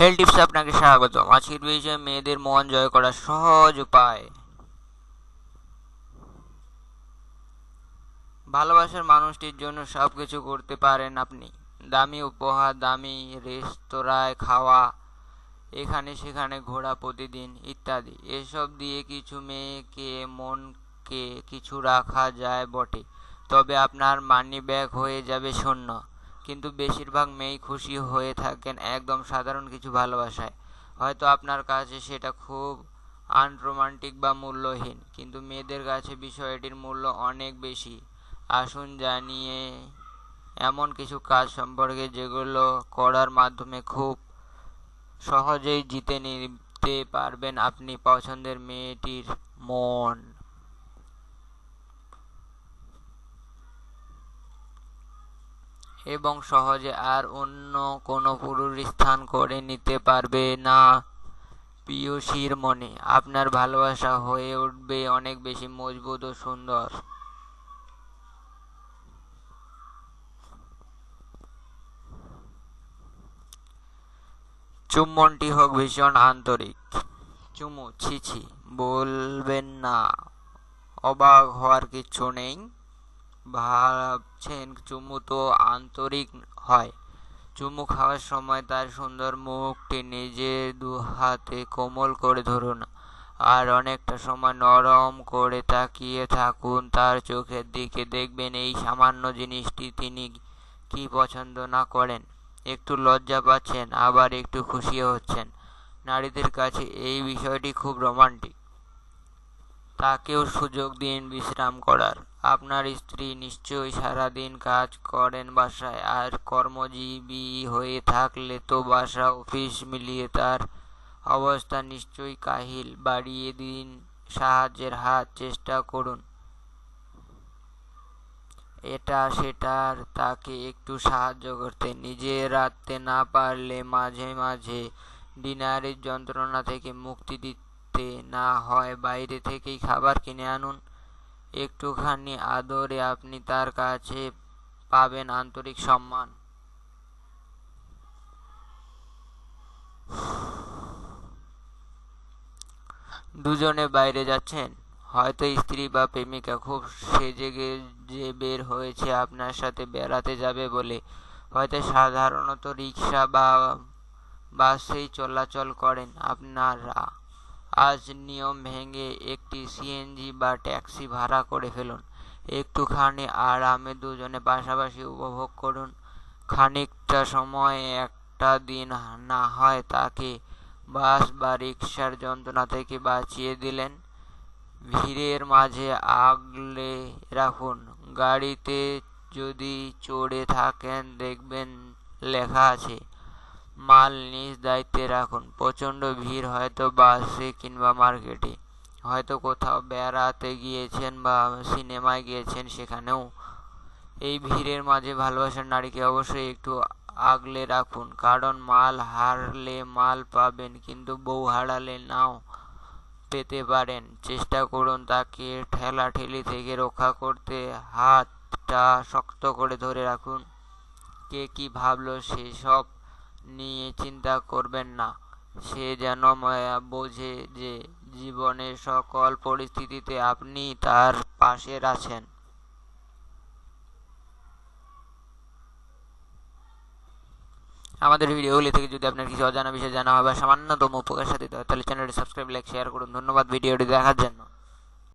হেল টিপসে আপনাকে স্বাগতম। আজকের বিষয়ে মেয়েদের মন জয় করার সহজ উপায়। ভালোবাসার মানুষটির জন্য সব কিছু করতে পারেন আপনি। দামি উপহার, দামি রেস্তোরাঁয় খাওয়া, এখানে সেখানে ঘোরা প্রতিদিন ইত্যাদি। এসব দিয়ে কিছু মেয়েকে, মনকে কিছু রাখা যায় বটে। তবে আপনার মানি ব্যাগ হয়ে যাবে শূন্য। কিন্তু বেশিরভাগ মেয়েই খুশি হয়ে থাকেন একদম সাধারণ কিছু ভালোবাসায়। হয়তো আপনার কাছে সেটা খুব আনরোমান্টিক বা মূল্যহীন, কিন্তু মেয়েদের কাছে বিষয়টির মূল্য অনেক বেশি। আসুন জানিয়ে, এমন কিছু কাজ সম্পর্কে যেগুলো করার মাধ্যমে খুব সহজেই জিতে নিতে পারবেন আপনি পছন্দের মেয়েটির মন। এবং সহজে আর অন্য কোনো পুরুষ স্থান করে নিতে পারবে না। পিয়সীর মনে আপনার ভালোবাসা হয়ে উঠবে অনেক বেশি মজবুত ও সুন্দর। চুম্বনটি হোক ভীষণ আন্তরিক। চুমু ছিছি বলবেন না। অবাক হওয়ার কিছু নেই। ভাবছেন চুমু তো আন্তরিক হয়। চুমু খাওয়ার সময় তার সুন্দর মুখটি নিজের দু হাতে কোমল করে ধরুন আর অনেকটা সময় নরম করে তাকিয়ে থাকুন। তার চোখের দিকে দেখবেন এই সামান্য জিনিসটি তিনি কি পছন্দ না করেন। একটু লজ্জা পাচ্ছেন, আবার একটু খুশিও হচ্ছেন। নারীদের কাছে এই বিষয়টি খুব রোমান্টিক। তাকেও সুযোগ দিন বিশ্রাম করার। আপনার স্ত্রী নিশ্চয়ই সারাদিন কাজ করেন বাসায়, আর কর্মজীবী হয়ে থাকলে তো বাসা, অফিস মিলিয়ে তার অবস্থা নিশ্চয়ই কাহিল। বাড়িয়ে দিন সাহায্যের হাত, চেষ্টা করুন। এটা সেটার তাকে একটু সাহায্য করতে। নিজে রাখতে না পারলে মাঝে মাঝে ডিনারের যন্ত্রণা থেকে মুক্তি দিতে না হয়। বাইরে থেকেই খাবার কিনে আনুন। একটুখানি আদরে আপনি তার কাছে পাবেন আন্তরিক সম্মান। দুজনে বাইরে যাচ্ছেন। হয়তো স্ত্রী বা প্রেমিকা খুব সেজে যে বের হয়েছে, আপনার সাথে বেড়াতে যাবে বলে। হয়তো সাধারণত রিক্সা বা বাসেই চলাচল করেন আপনারা। আজ নিয়ম ভেঙে একটি সিএনজি বা ট্যাক্সি ভাড়া করে ফেলুন। একটুখানি আরামে দুজনে পাশাপাশি উপভোগ করুন। খানিকটা সময় একটা দিন না হয় তাকে বাস বা রিক্সার যন্ত্রণা থেকে বাঁচিয়ে দিলেন। ভিড়ের মাঝে আগলে রাখুন। গাড়িতে যদি চড়ে থাকেন দেখবেন লেখা আছে মাল নিজ দায়িত্বে রাখুন। প্রচণ্ড ভিড় হয়তো বাসে কিংবা মার্কেটে। হয়তো কোথাও বেড়াতে গিয়েছেন বা সিনেমায় গিয়েছেন সেখানেও। এই ভিড়ের মাঝে ভালোবাসার নারীকে অবশ্যই একটু আগলে রাখুন। কারণ মাল হারলে মাল পাবেন, কিন্তু বউ হারালে নাও পেতে পারেন। চেষ্টা করুন তাকে ঠেলাঠেলি থেকে রক্ষা করতে। হাতটা শক্ত করে ধরে রাখুন। কে কি ভাবলো সেসব নিয়ে চিন্তা করবেন না। সে যেন বোঝে যে জীবনের সকল পরিস্থিতিতে আপনি তার পাশে আছেন। আমাদের ভিডিওগুলি থেকে যদি আপনার কিছু অজানা বিষয় জানা হয় বা সামান্যতম উপকার সাথে, তাহলে চ্যানেলটি সাবস্ক্রাইব লাইক শেয়ার করুন। ধন্যবাদ ভিডিওটি দেখার জন্য।